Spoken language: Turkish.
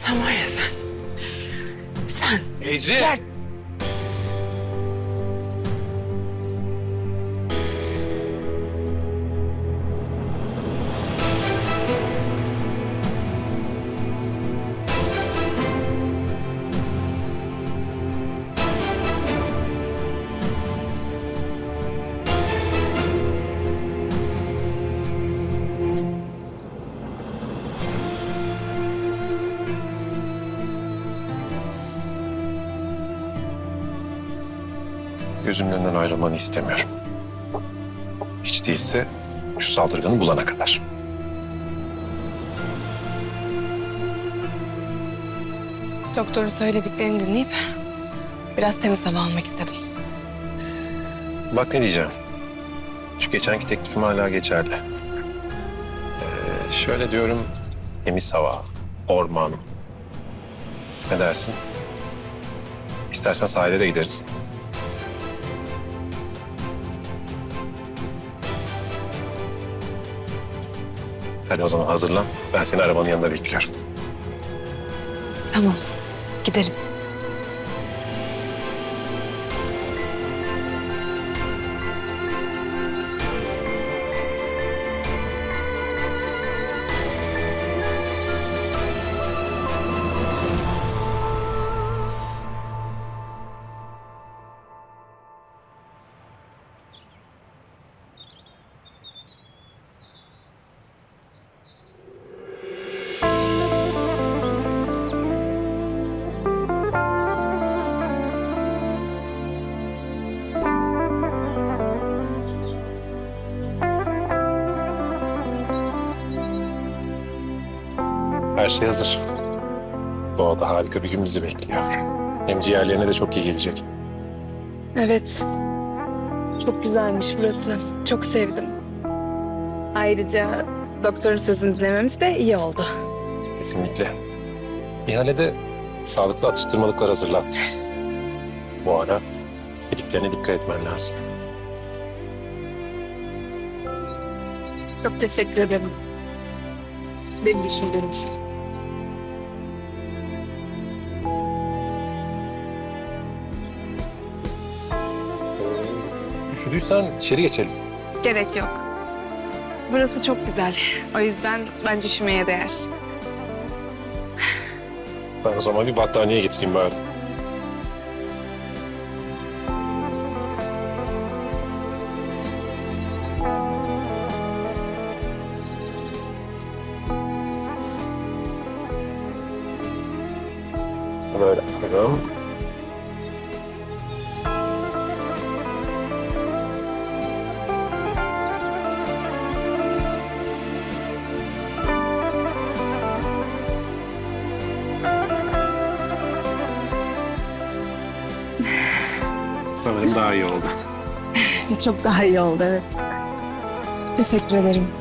Sen var ya sen. Sen. Ece! Gel. Gözümün önünden ayrılmanı istemiyorum. Hiç değilse şu saldırganı bulana kadar. Doktorun söylediklerini dinleyip biraz temiz hava almak istedim. Bak ne diyeceğim. Şu geçenki teklifim hala geçerli. Ee, şöyle diyorum, temiz hava, orman. Ne dersin? İstersen sahile de gideriz. Hadi o zaman hazırlan. Ben seni arabanın yanında bekliyorum. Tamam. Gidelim. Her şey hazır. Doğada harika bir gün bizi bekliyor. Hem ciğerlerine de çok iyi gelecek. Evet. Çok güzelmiş burası. Çok sevdim. Ayrıca doktorun sözünü dinlememiz de iyi oldu. Kesinlikle. İhalede sağlıklı atıştırmalıklar hazırlattım. Bu ara yediklerine dikkat etmen lazım. Çok teşekkür ederim. Beni düşündüğün için. Üşüdüysen içeri geçelim. Gerek yok. Burası çok güzel. O yüzden bence üşümeye değer. Ben o zaman bir battaniye getireyim bari. Böyle yapalım. Sanırım daha iyi oldu. Çok daha iyi oldu evet. Teşekkür ederim.